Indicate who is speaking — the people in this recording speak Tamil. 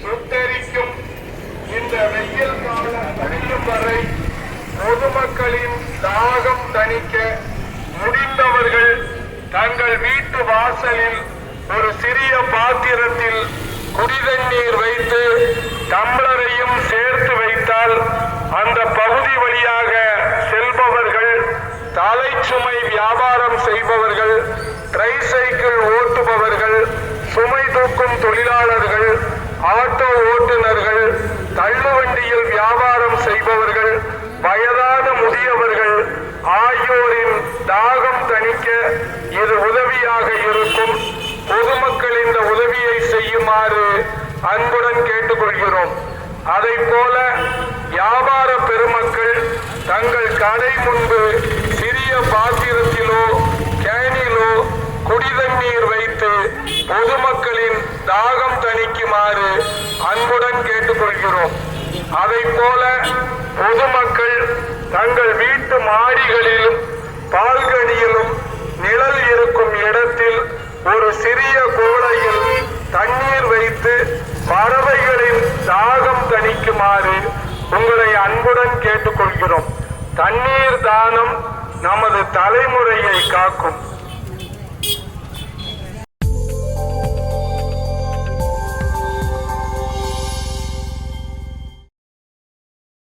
Speaker 1: சுட்டரிக்கும் இந்த வெயில் காலம் முடியும் வரை பொதுமக்களின் தாகம் தணிக்க முடிந்தவர்கள் தங்கள் வீட்டு வாசலில் ஒரு சிறிய பாத்திரத்தில் குடிதண்ணீர் வைத்து டம்ளரையும் சேர்த்து வைத்தால் அந்த பகுதி வழியாக செல்பவர்கள் தலைச்சுமை வியாபாரம் செய்பவர்கள் ட்ரை ஆட்டோ ஓட்டுநர்கள் தள்ளுவண்டியில் வியாபாரம் செய்பவர்கள் வயதான முதியவர்கள் ஆகியோரின் தாகம் தணிக்க இது உதவியாக இருக்கும். பொதுமக்கள் இந்த உதவியை செய்யுமாறு அன்புடன் கேட்டுக்கொள்கிறோம். அதை போல வியாபார பெருமக்கள் தங்கள் கடை முன்பு சிறிய பாத்திரத்திலோ கேனிலோ குடிதண்ணீர் வைத்து பொதுமக்களின் தாகம் செய்யுமாறு அன்புடன் கேட்டுக்கொள்கிறோம். அதை போல பொதுமக்கள் தங்கள் வீட்டு மாடிகளிலும் பால்கனியிலும் நிழல் இருக்கும் இடத்தில் ஒரு சிறிய குவளையில் தண்ணீர் வைத்து பறவைகளின் தாகம் தணிக்குமாறு உங்களை அன்புடன் கேட்டுக்கொள்கிறோம். தண்ணீர் தானம் நமது தலைமுறையை காக்கும்.